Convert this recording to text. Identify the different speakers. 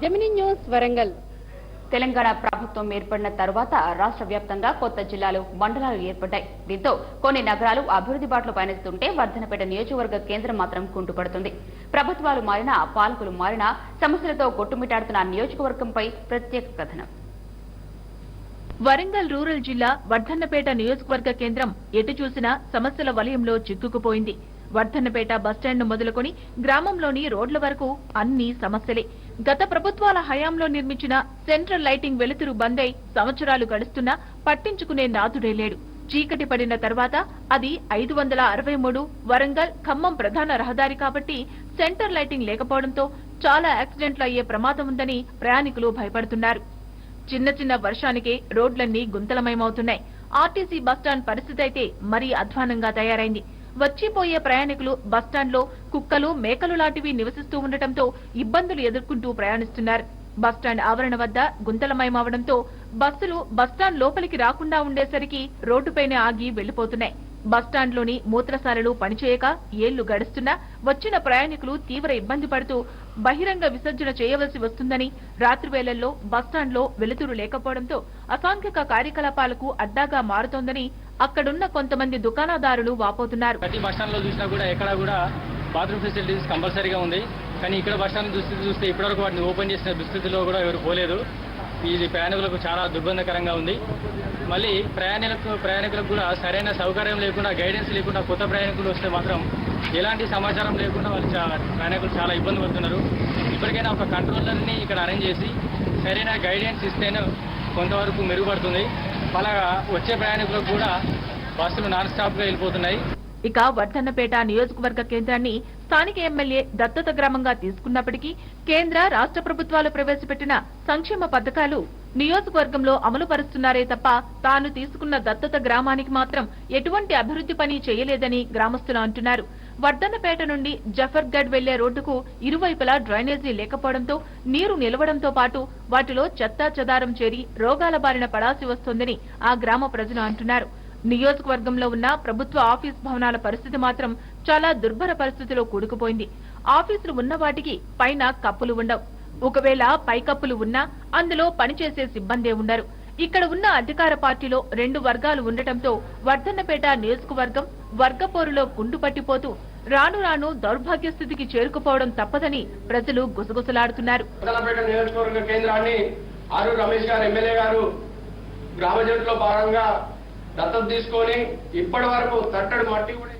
Speaker 1: News Warangal.
Speaker 2: Telangana ప్రభుత్వం ఏర్పడిన తర్వాత రాష్ట్ర వ్యాప్తంగా కొత్త జిల్లాలు మండలాలు ఏర్పడ్డాయి. దీంతో కొన్ని నగరాలు అభివృద్ధి బాటలు పయనిస్తుంటే వర్ధనపేట నియోజకవర్గ కేంద్రం మాత్రం కుంటుపడుతుంది. ప్రభుత్వాలు మారినా పాలకులు మారినా సమస్యలతో కొట్టుమిట్టాడుతున్న నియోజకవర్గంపై ప్రత్యేక కథనం.
Speaker 3: వరంగల్ రూరల్ జిల్లా వర్ధన్నపేట నియోజకవర్గ కేంద్రం ఎటు చూసినా సమస్యల వలయంలో చిక్కుకుపోయింది. వర్ధన్నపేట బస్టాండ్ మొదలుకొని గ్రామంలోని రోడ్ల వరకు అన్ని సమస్యలే. గత ప్రభుత్వాల హయాంలో నిర్మించిన సెంట్రల్ లైటింగ్ వెలుతురు బందై సంవత్సరాలు గడుస్తున్నా పట్టించుకునే నాథుడే లేడు. చీకటి పడిన తర్వాత అది ఐదు వందల అరవై మూడు వరంగల్ ఖమ్మం ప్రధాన రహదారి కాబట్టి సెంటర్ లైటింగ్ లేకపోవడంతో చాలా యాక్సిడెంట్లు అయ్యే ప్రమాదం ఉందని ప్రయాణికులు భయపడుతున్నారు. చిన్న చిన్న వర్షానికే రోడ్లన్నీ గుంతలమయమవుతున్నాయి. ఆర్టీసీ బస్టాండ్ పరిస్థితి అయితే మరీ అధ్వానంగా తయారైంది. వచ్చిపోయే ప్రయాణికులు బస్టాండ్లో కుక్కలు మేకలు లాంటివి నివసిస్తూ ఉండటంతో ఇబ్బందులు ఎదుర్కొంటూ ప్రయాణిస్తున్నారు. బస్టాండ్ ఆవరణ వద్ద గుంతలమయమవడంతో బస్సులు బస్టాండ్ లోపలికి రాకుండా ఉండేసరికి రోడ్డుపైనే ఆగి వెళ్ళిపోతున్నాయి బస్టాండ్లోని మూత్రశాలలు పనిచేయక ఏళ్ళు గడుస్తున్నా వచ్చిన ప్రయాణికులు తీవ్ర ఇబ్బంది పడుతూ బహిరంగ విసర్జన చేయవలసి వస్తుందని రాత్రి వేళల్లో బస్టాండ్లో వెలుతురు లేకపోవడంతో అసాంఘిక కార్యకలాపాలకు అడ్డాగా మారుతోందని అక్కడున్న కొంతమంది దుకాణదారులు వాపోతున్నారు.
Speaker 4: ప్రతి బస్టాండ్లో చూసినా కూడా ఎక్కడ కూడా బాత్రూమ్ ఫెసిలిటీస్ కంపల్సరీగా ఉంది. కానీ ఇక్కడ బస్టాండ్ దుస్థితి చూస్తే ఇప్పటివరకు వాటిని ఓపెన్ చేసిన దుస్థితిలో కూడా ఎవరు పోలేదు. ఇది ప్రయాణికులకు చాలా దుర్బంధకరంగా ఉంది. మళ్ళీ ప్రయాణికులకు ప్రయాణికులకు కూడా సరైన సౌకర్యం లేకుండా గైడెన్స్ లేకుండా కొత్త ప్రయాణికులు వస్తే మాత్రం ఎలాంటి సమాచారం లేకుండా వాళ్ళు ప్రయాణికులు చాలా ఇబ్బంది పడుతున్నారు. ఇప్పటికైనా ఒక కంట్రోలర్ని ఇక్కడ అరేంజ్ చేసి సరైన గైడెన్స్ ఇస్తేనే కొంతవరకు మెరుగుపడుతుంది. అలాగా వచ్చే ప్రయాణికులకు కూడా బస్సులు నాన్ స్టాప్గా వెళ్ళిపోతున్నాయి.
Speaker 3: ఇక వర్ధన్నపేట నియోజకవర్గ కేంద్రాన్ని స్థానిక ఎమ్మెల్యే దత్తత గ్రామంగా తీసుకున్నప్పటికీ కేంద్ర రాష్ట్ర ప్రభుత్వాలు ప్రవేశపెట్టిన సంక్షేమ పథకాలు నియోజకవర్గంలో అమలు పరుస్తున్నారే తప్ప తాను తీసుకున్న దత్తత గ్రామానికి మాత్రం ఎటువంటి అభివృద్ధి పని చేయలేదని గ్రామస్తులు అంటున్నారు. వర్ధన్నపేట నుండి జఫర్గఢ్ వెళ్ళే రోడ్డుకు ఇరువైపులా డ్రైనేజీ లేకపోవడంతో నీరు నిలవడంతో పాటు వాటిలో చెత్తా చెదారం చేరి రోగాల బారిన పడాల్సి వస్తోందని ఆ గ్రామ ప్రజలు అంటున్నారు. నియోజకవర్గంలో ఉన్న ప్రభుత్వ ఆఫీస్ భవనాల పరిస్థితి మాత్రం చాలా దుర్భర పరిస్థితిలో కూడుకుపోయింది. ఆఫీసులు ఉన్న వాటికి పైన కప్పులు ఉండవు. ఒకవేళ పైకప్పులు ఉన్నా అందులో పనిచేసే సిబ్బందే ఉండరు. ఇక్కడ ఉన్న అధికార పార్టీలో రెండు వర్గాలు ఉండటంతో వర్ధన్నపేట నియోజకవర్గం వర్గపోరులో గుండు పట్టిపోతూ రాను రాను దౌర్భాగ్య స్థితికి చేరుకుపోవడం తప్పదని ప్రజలు గుసగుసలాడుతున్నారు.
Speaker 5: పెద్దలపేట నియోజకవర్గ కేంద్రాన్ని ఆరు రమేష్ గారు ఎమ్మెల్యే గారు గ్రామ జట్టులో భాగంగా దత్తత తీసుకొని ఇప్పటి వరకు తట్టడు మట్టి కూడా